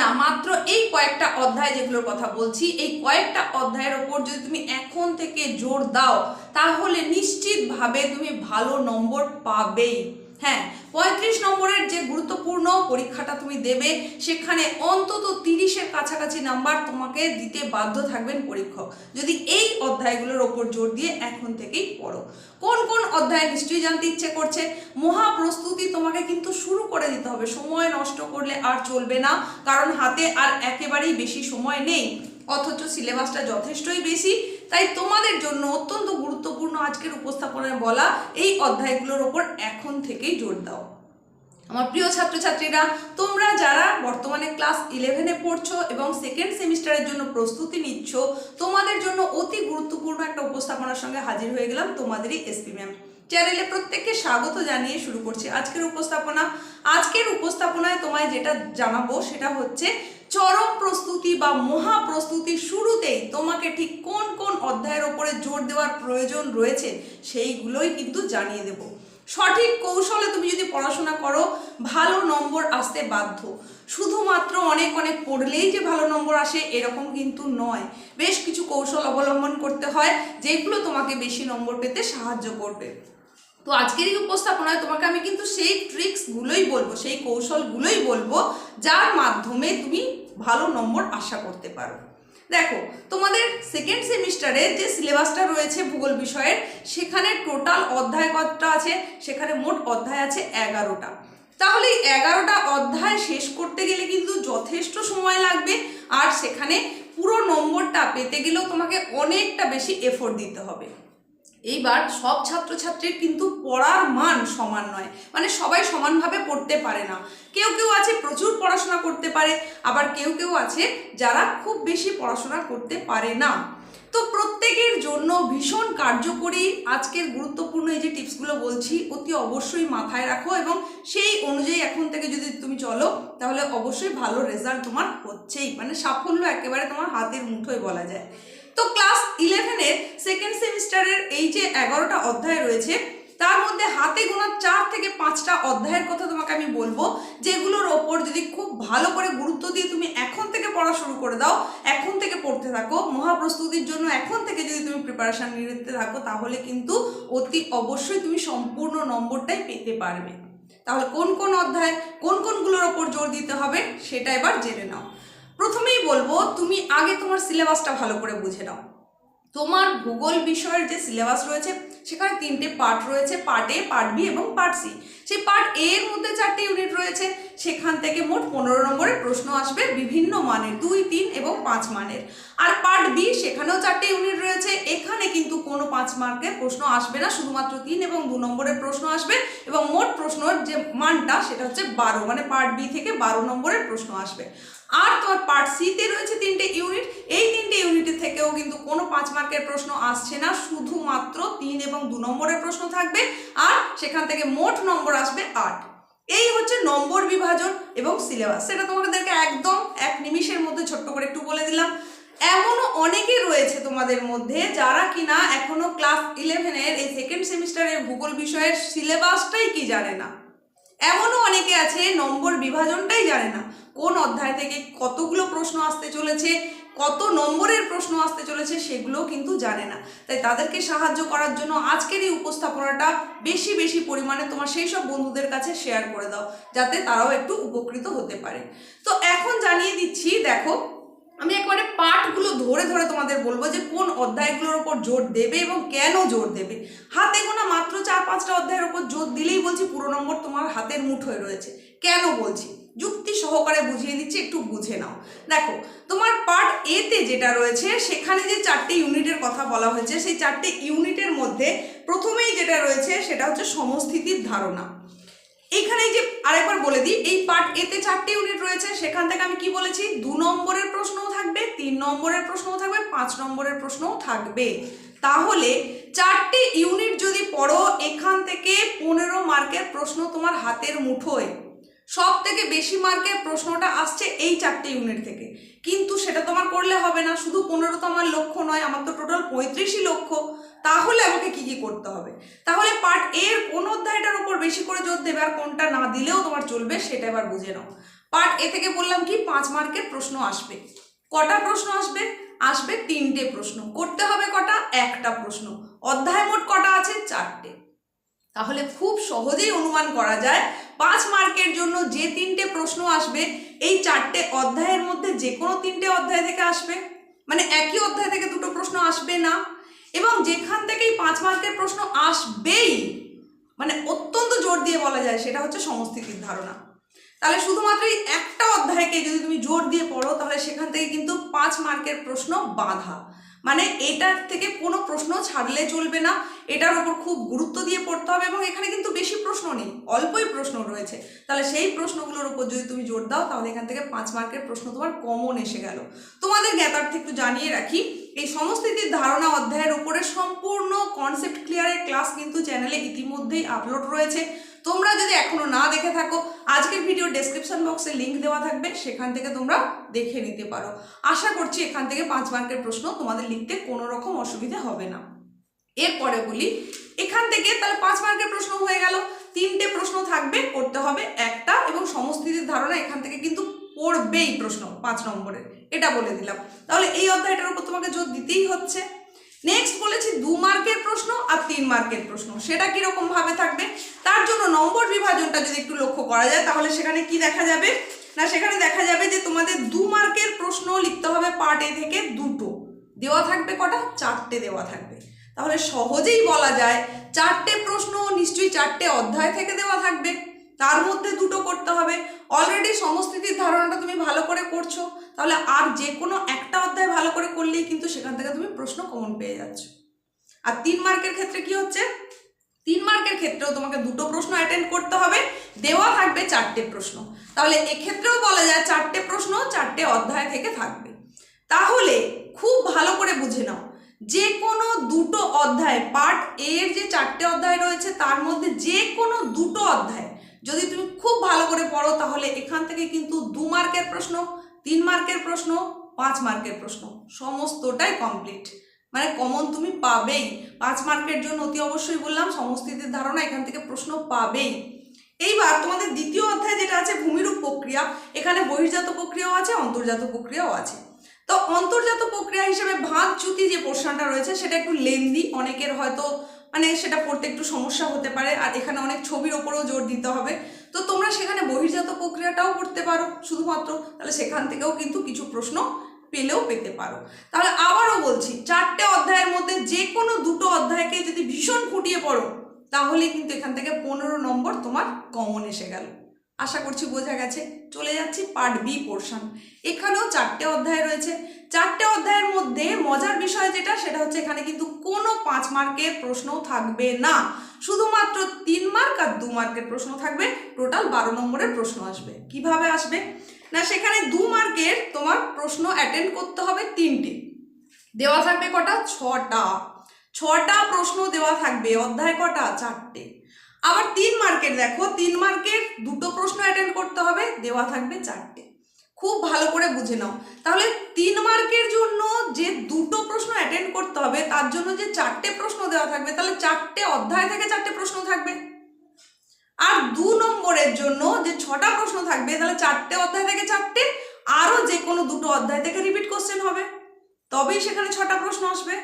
না, মাত্র এই কয়েকটা অধ্যায় যেগুলোর কথা বলছি, এই কয়েকটা অধ্যায়ের ওপর যদি তুমি এখন থেকে জোর দাও, তাহলে নিশ্চিতভাবে তুমি ভালো নম্বর পাবেই। হ্যাঁ পঁয়ত্রিশ নম্বরের যে গুরুত্বপূর্ণ পরীক্ষাটা তুমি দেবে, সেখানে অন্তত তিরিশের কাছাকাছি নাম্বার তোমাকে দিতে বাধ্য থাকবেন পরীক্ষক। যদি এই অধ্যায়গুলোর ওপর জোর দিয়ে এখন থেকেই পড়ো। কোন কোন অধ্যায় নিশ্চয়ই জানতে ইচ্ছে করছে? মহা প্রস্তুতি তোমাকে কিন্তু শুরু করে দিতে হবে। সময় নষ্ট করলে আর চলবে না, কারণ হাতে আর একেবারেই বেশি সময় নেই। অথচ সিলেবাসটা যথেষ্টই বেশি তাই তোমাদের জন্য অত্যন্ত গুরুত্বপূর্ণ আজকের উপস্থাপনায় বলা এই অধ্যায়গুলোর ওপর এখন থেকেই জোর দাও। আমার প্রিয় ছাত্রছাত্রীরা, তোমরা যারা বর্তমানে ক্লাস ইলেভেনে পড়ছো এবং সেকেন্ড সেমিস্টারের জন্য প্রস্তুতি নিচ্ছ, তোমাদের জন্য অতি গুরুত্বপূর্ণ একটা উপস্থাপনার সঙ্গে হাজির হয়ে গেলাম তোমাদেরই এসপি ম্যাম চ্যানেলে প্রত্যেককে স্বাগত জানিয়ে শুরু করছি আজকের উপস্থাপনা। আজকের উপস্থাপনায় তোমায় যেটা জানাব সেটা হচ্ছে চরম প্রস্তুতি বা মহা প্রস্তুতির শুরুতেই তোমাকে ঠিক কোন কোন অধ্যায়ের ওপরে জোর দেওয়ার প্রয়োজন রয়েছে সেইগুলোই কিন্তু জানিয়ে দেব। সঠিক কৌশলে তুমি যদি পড়াশোনা করো, ভালো নম্বর আসতে বাধ্য। শুধুমাত্র অনেক অনেক পড়লেই যে ভালো নম্বর আসে এরকম কিন্তু নয়। বেশ কিছু কৌশল অবলম্বন করতে হয়, যেগুলো তোমাকে বেশি নম্বর পেতে সাহায্য করবে। তো আজকের এই উপস্থাপনায় তোমাকে আমি কিন্তু সেই ট্রিক্সগুলোই বলব, সেই কৌশলগুলোই বলব, যার মাধ্যমে তুমি ভালো নম্বর আশা করতে পারো। দেখো, তোমাদের সেকেন্ড সেমিস্টারে যে সিলেবাসটা রয়েছে ভূগোল বিষয়ের, সেখানে টোটাল অধ্যায় কতটা আছে? সেখানে মোট অধ্যায় আছে এগারোটা। তাহলে এগারোটা অধ্যায় শেষ করতে গেলে কিন্তু যথেষ্ট সময় লাগবে, আর সেখানে পুরো নম্বরটা পেতে গেলেও তোমাকে অনেকটা বেশি এফোর্ট দিতে হবে। এইবার সব ছাত্রছাত্রীর কিন্তু পড়ার মান সমান নয়। মানে সবাই সমানভাবে পড়তে পারে না। কেউ কেউ আছে প্রচুর পড়াশোনা করতে পারে, আবার কেউ কেউ আছে যারা খুব বেশি পড়াশোনা করতে পারে না। তো প্রত্যেকের জন্য ভীষণ কার্যকরী আজকের গুরুত্বপূর্ণ এই যে টিপসগুলো বলছি, অতি অবশ্যই মাথায় রাখো এবং সেই অনুযায়ী এখন থেকে যদি তুমি চলো, তাহলে অবশ্যই ভালো রেজাল্ট তোমার হচ্ছেই। মানে সাফল্য একেবারে তোমার হাতের মুঠোয় বলা যায়। তো ক্লাস ইলেভেনের সেকেন্ড সেমিস্টারের এই যে এগারোটা অধ্যায় রয়েছে, তার মধ্যে হাতে গোনা চার থেকে পাঁচটা অধ্যায়ের কথা তোমাকে আমি বলব, যেগুলোর ওপর যদি খুব ভালো করে গুরুত্ব দিয়ে তুমি এখন থেকে পড়া শুরু করে দাও, এখন থেকে পড়তে থাকো, মহাপ্রস্তুতির জন্য এখন থেকে যদি তুমি প্রিপারেশন নিতে থাকো, তাহলে কিন্তু অতি অবশ্যই তুমি সম্পূর্ণ নম্বরটাই পেতে পারবে। তাহলে কোন কোন অধ্যায়, কোন কোনগুলোর ওপর জোর দিতে হবে, সেটা এবার জেনে নাও। প্রথমেই বলব, তুমি আগে তোমার সিলেবাসটা ভালো করে বুঝে নাও। তোমার ভূগোল বিষয়ের যে সিলেবাস রয়েছে, সেখানে তিনটে পার্ট রয়েছে, পার্ট এ, পার্ট বি এবং পার্ট সি। সেই পার্ট এ এর মধ্যে চারটে ইউনিট রয়েছে, সেখান থেকে মোট পনেরো নম্বরের প্রশ্ন আসবে বিভিন্ন মানের, দুই, তিন এবং পাঁচ মানের। আর পার্ট বি, সেখানেও চারটে ইউনিট রয়েছে, এখানে কিন্তু কোনো পাঁচ মার্কের প্রশ্ন আসবে না, শুধুমাত্র তিন এবং দু নম্বরের প্রশ্ন আসবে এবং মোট প্রশ্নর যে মানটা, সেটা হচ্ছে বারো মানে পার্ট বি থেকে বারো নম্বরের প্রশ্ন আসবে। আর তোমার পার্ট সিতে রয়েছে তিনটে ইউনিট এই তিনটে ইউনিটের থেকেও কিন্তু কোনো পাঁচ মার্কের প্রশ্ন আসছে না। শুধুমাত্র তিন এবং দু নম্বরের প্রশ্ন থাকবে আর সেখান থেকে মোট নম্বর আসবে আট। এই হচ্ছে নম্বর বিভাজন এবং সিলেবাস সেটা তোমাদেরকে একদম এক নিমিষের মধ্যে ছোট্ট করে একটু বলে দিলাম। এমনও অনেকে রয়েছে তোমাদের মধ্যে যারা কিনা এখনও ক্লাস ইলেভেনের এই সেকেন্ড সেমিস্টারের ভূগোল বিষয়ের সিলেবাসটাই কি জানে না? এমনও অনেকে আছে, নম্বর বিভাজনটাই জানে না। কোন অধ্যায় থেকে কতগুলো প্রশ্ন আসতে চলেছে, কত নম্বরের প্রশ্ন আসতে চলেছে সেগুলো কিন্তু জানে না। তাই তাদেরকে সাহায্য করার জন্য আজকের এই উপস্থাপনাটা বেশি বেশি পরিমাণে তোমার সেই সব বন্ধুদের কাছে শেয়ার করে দাও, যাতে তারাও একটু উপকৃত হতে পারে। তো এখন জানিয়ে দিচ্ছি, দেখো, আমি একবারে পাঠগুলো ধরে ধরে তোমাদের বলব যে কোন অধ্যায়গুলোর ওপর জোর দেবে এবং কেন জোর দেবে। হাতে পাঁচটা অধ্যায়ের ওপর জোর দিলেই বলছি পুরো নম্বর তোমার হাতের মুঠোয় রয়েছে। কেন বলছি? যুক্তি সহকারে বুঝিয়ে দিচ্ছি, একটু বুঝে নাও। দেখো, তোমার পার্ট এতে যেটা রয়েছে, সেখানে যে চারটে ইউনিটের কথা বলা হয়েছে, সেই চারটে ইউনিটের মধ্যে প্রথমেই যেটা রয়েছে, সেটা হচ্ছে সমস্থিতির ধারণা। এইখানে যে আরেকবার বলে দিই, এই পার্ট এতে চারটে ইউনিট রয়েছে, সেখান থেকে আমি কি বলেছি? দু নম্বরের প্রশ্নও থাকবে, তিন নম্বরের প্রশ্নও থাকবে, পাঁচ নম্বরের প্রশ্নও থাকবে। তাহলে চারটে ইউনিট যদি পড়ো, এখান থেকে পনেরো মার্কের প্রশ্ন তোমার হাতের মুঠোয়। সব থেকে বেশি মার্কের প্রশ্নটা আসছে এই চারটে ইউনিট থেকে। কিন্তু সেটা তোমার করলে হবে না, শুধু পনেরো তো আমার লক্ষ্য নয়, আমার তো টোটাল পঁয়ত্রিশই লক্ষ্য। তাহলে আমাকে কি কি করতে হবে? তাহলে পার্ট এর কোন অধ্যায়টার উপর বেশি করে জোর দেবে আর কোনটা না দিলেও তোমার চলবে সেটা এবার বুঝে নাও। পার্ট এ থেকে বললাম কি, পাঁচ মার্কের প্রশ্ন আসবে। কটা প্রশ্ন আসবে? আসবে তিনটে প্রশ্ন। করতে হবে কটা? একটা প্রশ্ন। অধ্যায় মোট কটা আছে? চারটে। তাহলে খুব সহজেই অনুমান করা যায়, পাঁচ মার্কের জন্য যে তিনটে প্রশ্ন আসবে, এই চারটে অধ্যায়ের মধ্যে যে কোনো তিনটে অধ্যায় থেকে আসবে। মানে একই অধ্যায় থেকে দুটো প্রশ্ন আসবে না। এবং যেখান থেকেই পাঁচ মার্কের প্রশ্ন আসবেই মানে অত্যন্ত জোর দিয়ে বলা যায়, সেটা হচ্ছে সংস্থিতির ধারণা। তাহলে শুধুমাত্র এই একটা অধ্যায়কে যদি তুমি জোর দিয়ে পড়ো, তাহলে সেখান থেকে কিন্তু পাঁচ মার্কের প্রশ্ন বাধা। মানে এটার থেকে কোনো প্রশ্ন ছাড়লে চলবে না। এটার ওপর খুব গুরুত্ব দিয়ে পড়তে হবে এবং এখানে কিন্তু বেশি প্রশ্ন নেই, অল্পই প্রশ্ন রয়েছে। তাহলে সেই প্রশ্নগুলোর উপর যদি তুমি জোর দাও, তাহলে এখান থেকে পাঁচ মার্কের প্রশ্ন তোমার কমন এসে গেল। তোমাদের জ্ঞাতার্থে একটু জানিয়ে রাখি, এই সমস্থিতির ধারণা অধ্যায়ের উপরে সম্পূর্ণ কনসেপ্ট ক্লিয়ারের ক্লাস কিন্তু চ্যানেলে ইতিমধ্যেই আপলোড রয়েছে। তোমরা যদি এখনও না দেখে থাকো, আজকের ভিডিও ডেসক্রিপশন বক্সে লিংক দেওয়া থাকবে, সেখান থেকে তোমরা দেখে নিতে পারো। আশা করছি এখান থেকে পাঁচ মার্কের প্রশ্ন তোমাদের লিখতে কোনো রকম অসুবিধা হবে না। এরপরে বলি, এখান থেকে তাহলে পাঁচ মার্কের প্রশ্ন হয়ে গেল। তিনটে প্রশ্ন থাকবে, করতে হবে একটা এবং সমস্থিতির ধারণা এখান থেকে কিন্তু পড়বেই প্রশ্ন পাঁচ নম্বরের। এটা বলে দিলাম। তাহলে এই অধ্যায়টার উপর তোমাকে জোর দিতেই হচ্ছে। নেক্সট বলেছি দু মার্কের প্রশ্ন আর তিন মার্কের প্রশ্ন। সেটা কীরকম ভাবে থাকবে? তার জন্য নম্বর বিভাজনটা যদি একটু লক্ষ্য করা যায়, তাহলে সেখানে কি দেখা যাবে? না, সেখানে দেখা যাবে যে তোমাদের দু মার্কের প্রশ্ন লিখতে হবে পার্ট এ থেকে দুটো। দেওয়া থাকবে কটা? চারটে দেওয়া থাকবে। তাহলে সহজেই বলা যায়, চারটে প্রশ্ন নিশ্চয়ই চারটে অধ্যায় থেকে দেওয়া থাকবে। তার মধ্যে দুটো করতে হবে। অলরেডি সমস্থিতির ধারণাটা তুমি ভালো করে করছ। তাহলে আর যে কোনো একটা অধ্যায় ভালো করে করলেই কিন্তু সেখান থেকে তুমি প্রশ্ন কমন পেয়ে যাচ্ছ। আর তিন মার্কের ক্ষেত্রে কি হচ্ছে? তিন মার্কের ক্ষেত্রেও তোমাকে দুটো প্রশ্ন অ্যাটেন্ড করতে হবে, দেওয়া থাকবে চারটে প্রশ্ন। তাহলে এক্ষেত্রেও বলা যায় চারটে প্রশ্ন চারটে অধ্যায় থেকে থাকবে। তাহলে খুব ভালো করে বুঝে নাও যে কোনো দুটো অধ্যায় পার্ট এর যে চারটে অধ্যায় রয়েছে, তার মধ্যে যে কোনো দুটো অধ্যায়, যদি তুমি খুব ভালো করে পড়ো, তাহলে এখান থেকে কিন্তু দু মার্কের প্রশ্ন তিন মার্কের প্রশ্ন, পাঁচ মার্কের প্রশ্ন, সমস্তটাই কমপ্লিট মানে কমন তুমি পাবেই। পাঁচ মার্কের জন্য অতি অবশ্যই বললাম সমস্থিতির ধারণা এখান থেকে প্রশ্ন পাবেই। এইবার তোমাদের দ্বিতীয় অধ্যায় যেটা আছে, ভূমিরূপ প্রক্রিয়া, এখানে বহির্জাত প্রক্রিয়াও আছে, অন্তর্জাত প্রক্রিয়াও আছে। তো অন্তর্জাত প্রক্রিয়া হিসেবে ভাঁজ চ্যুতি যে পোর্শনটা রয়েছে, সেটা একটু লেন্দি অনেকের হয়তো মানে সেটা পড়তে একটু সমস্যা হতে পারে, আর এখানে অনেক ছবির ওপরেও জোর দিতে হবে। তো তোমরা সেখানে বহির্জাত প্রক্রিয়াটাও করতে পারো, শুধুমাত্র তাহলে সেখান থেকেও কিন্তু কিছু প্রশ্ন পেলেও পেতে পারো। তাহলে আবারও বলছি, চারটে অধ্যায়ের মধ্যে যে কোনো দুটো অধ্যায়কে যদি ভীষণ ফুটিয়ে পড়ো, তাহলে কিন্তু এখান থেকে পনেরো নম্বর তোমার কমন এসে গেল। আশা করছি বোঝা গেছে। চলে যাচ্ছি পার্ট বি পোর্শন। এখানেও চারটে অধ্যায় রয়েছে। চারটে অধ্যায়ের মধ্যে মজার বিষয় যেটা, সেটা হচ্ছে এখানে কিন্তু কোনো পাঁচ মার্কের প্রশ্ন থাকবে না। শুধুমাত্র তিন মার্ক আর দু মার্কের প্রশ্ন থাকবে। টোটাল বারো নম্বরের প্রশ্ন আসবে। কীভাবে আসবে? না, সেখানে দু মার্কের তোমার প্রশ্ন অ্যাটেন্ড করতে হবে তিনটে। দেওয়া থাকবে কটা? ছটা। ছটা প্রশ্ন দেওয়া থাকবে, অধ্যায় কটা? চারটে। আবার তিন মার্কের দেখো, তিন মার্কের দুটো প্রশ্ন অ্যাটেন্ড করতে হবে, দেওয়া থাকবে চারটে। খুব ভালো করে বুঝে নাও। তাহলে তিন মার্কের জন্য যে দুটো প্রশ্ন অ্যাটেন্ড করতে হবে, তার জন্য যে চারটে প্রশ্ন দেওয়া থাকবে, তাহলে চারটে অধ্যায় থেকে চারটে প্রশ্ন থাকবে। আর দু নম্বরের জন্য যে ছটা প্রশ্ন থাকবে, তাহলে চারটে অধ্যায় থেকে চারটে, আরও যে কোনো দুটো অধ্যায় থেকে রিপিট কোশ্চেন হবে। তবেই সেখানে ছটা প্রশ্ন আসবে।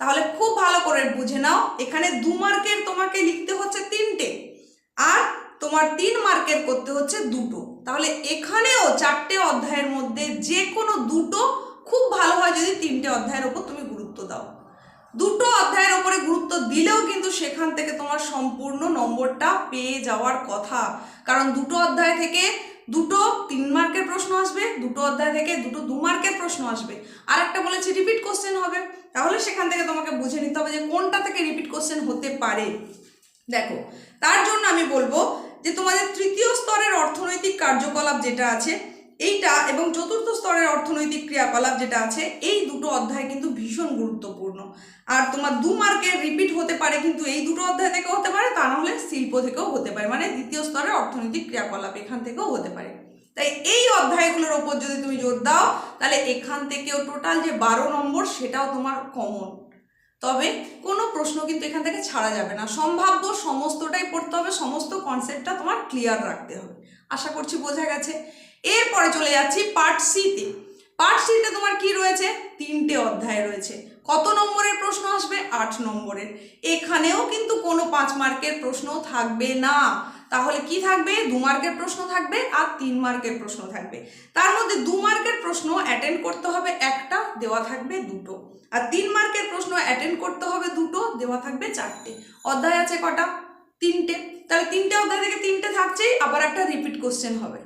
তাহলে খুব ভালো করে বুঝে নাও, এখানে দু মার্কের তোমাকে লিখতে হচ্ছে তিনটে, আর তোমার তিন মার্কের করতে হচ্ছে দুটো। তাহলে এখানেও চারটে অধ্যায়ের মধ্যে যে কোনো দুটো খুব ভালো হয় যদি তিনটে অধ্যায়ের ওপর তুমি গুরুত্ব দাও। দুটো অধ্যায়ের ওপরে গুরুত্ব দিলেও কিন্তু সেখান থেকে তোমার সম্পূর্ণ নম্বরটা পেয়ে যাওয়ার কথা। কারণ দুটো অধ্যায় থেকে দুটো তিন মার্কের প্রশ্ন আসবে, দুটো অধ্যায় থেকে দুটো দু মার্কের প্রশ্ন আসবে। আর একটা বলেছে রিপিট কোশ্চেন হবে। তাহলে সেখান থেকে তোমাকে বুঝে নিতে হবে যে কোনটা থেকে রিপিট কোশ্চেন হতে পারে। দেখো, তার জন্য আমি বলব যে তোমাদের তৃতীয় স্তরের অর্থনৈতিক কার্যকলাপ যেটা আছে, এইটা এবং চতুর্থ স্তরের অর্থনৈতিক ক্রিয়াকলাপ যেটা আছে, এই দুটো অধ্যায় কিন্তু ভীষণ গুরুত্বপূর্ণ। আর তোমার দু মার্কের রিপিট হতে পারে কিন্তু এই দুটো অধ্যায় থেকেও হতে পারে, তা নাহলে শিল্প থেকেও হতে পারে মানে দ্বিতীয় স্তরের অর্থনৈতিক ক্রিয়াকলাপ এখান থেকেও হতে পারে। তাই এই অধ্যায়গুলোর ওপর যদি তুমি জোর দাও, তাহলে এখান থেকেও টোটাল যে বারো নম্বর, সেটাও তোমার কমন তবে কোনো প্রশ্ন কিন্তু এখান থেকে ছাড়া যাবে না। সম্ভাব্য সমস্তটাই পড়তে হবে, সমস্ত কনসেপ্টটা তোমার ক্লিয়ার রাখতে হবে। আশা করছি বোঝা গেছে। এরপরে চলে যাচ্ছি পার্ট সিতে পার্ট সিতে তোমার কি রয়েছে? তিনটে অধ্যায় রয়েছে। কত নম্বরের প্রশ্ন আসবে? আট নম্বরের। এখানেও কিন্তু কোনো পাঁচ মার্কের প্রশ্ন থাকবে না। তাহলে কি থাকবে? দু মার্কের প্রশ্ন থাকবে আর তিন মার্কের প্রশ্ন থাকবে। তার মধ্যে দু মার্কের প্রশ্ন অ্যাটেন্ড করতে হবে একটা, দেওয়া থাকবে দুটো। আর তিন মার্কের প্রশ্ন অ্যাটেন্ড করতে হবে দুটো, দেওয়া থাকবে চারটে। অধ্যায় আছে কটা? তিনটে। তাহলে তিনটে অধ্যায় থেকে তিনটে থাকছেই, আবার একটা রিপিট কোশ্চেন হবে।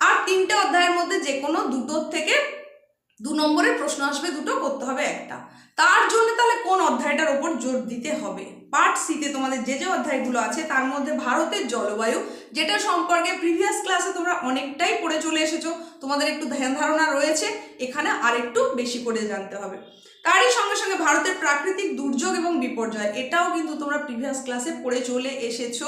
আর তিনটে অধ্যায়ের মধ্যে যে কোনো দুটোর থেকে দু নম্বরের প্রশ্ন আসবে দুটো, করতে হবে একটা। তার জন্য তাহলে কোন অধ্যায়টার ওপর জোর দিতে হবে? পার্ট সিতে তোমাদের যে যে অধ্যায়গুলো আছে, তার মধ্যে ভারতের জলবায়ু, যেটা সম্পর্কে প্রিভিয়াস ক্লাসে তোমরা অনেকটাই পড়ে চলে এসেছ। তোমাদের একটু ধ্যান ধারণা রয়েছে, এখানে আরেকটু বেশি করে জানতে হবে। তারই সঙ্গে সঙ্গে ভারতের প্রাকৃতিক দুর্যোগ এবং বিপর্যয়, এটাও কিন্তু তোমরা প্রিভিয়াস ক্লাসে পড়ে চলে এসেছ।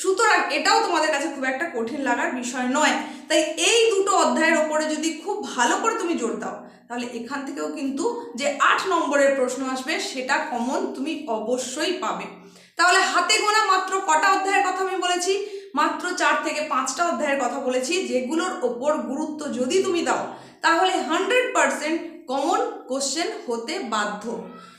সুতরাং এটাও তোমাদের কাছে খুব একটা কঠিন লাগার বিষয় নয়। তাই এই দুটো অধ্যায়ের ওপরে যদি খুব ভালো করে তুমি জোর দাও, তাহলে এখান থেকেও কিন্তু যে আট নম্বরের প্রশ্ন আসবে, সেটা কমন তুমি অবশ্যই পাবে। তাহলে হাতে গোনা মাত্র কটা অধ্যায়ের কথা আমি বলেছি? মাত্র চার থেকে পাঁচটা অধ্যায়ের কথা বলেছি, যেগুলোর ওপর গুরুত্ব যদি তুমি দাও, তাহলে হান্ড্রেড পারসেন্ট কমন কোশ্চেন হতে বাধ্য।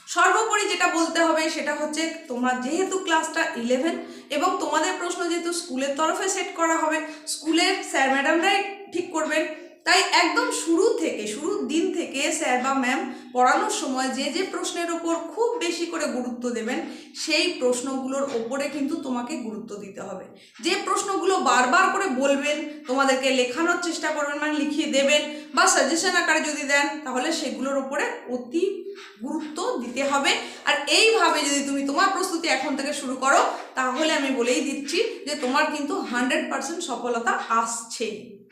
সর্বোপরি যেটা বলতে হবে সেটা হচ্ছে তোমার যেহেতু ক্লাসটা ইলেভেন এবং তোমাদের প্রশ্ন যেহেতু স্কুলের তরফে সেট করা হবে, স্কুলের স্যার ম্যাডামরাই ঠিক করবেন। তাই একদম শুরু থেকে শুরুর দিন থেকে স্যার বা ম্যাম পড়ানোর সময় যে যে প্রশ্নের ওপর খুব বেশি করে গুরুত্ব দেবেন, সেই প্রশ্নগুলোর ওপরে কিন্তু তোমাকে গুরুত্ব দিতে হবে। যে প্রশ্নগুলো বারবার করে বলবেন, তোমাদেরকে লেখানোর চেষ্টা করবেন মানে লিখিয়ে দেবেন বা সাজেশন আকারে যদি দেন, তাহলে সেগুলোর ওপরে অতি গুরুত্ব দিতে হবে। আর এইভাবে যদি তুমি তোমার প্রস্তুতি এখন থেকে শুরু করো, তাহলে আমি বলেই দিচ্ছি যে তোমার কিন্তু হান্ড্রেড পার্সেন্ট সফলতা আসছেই।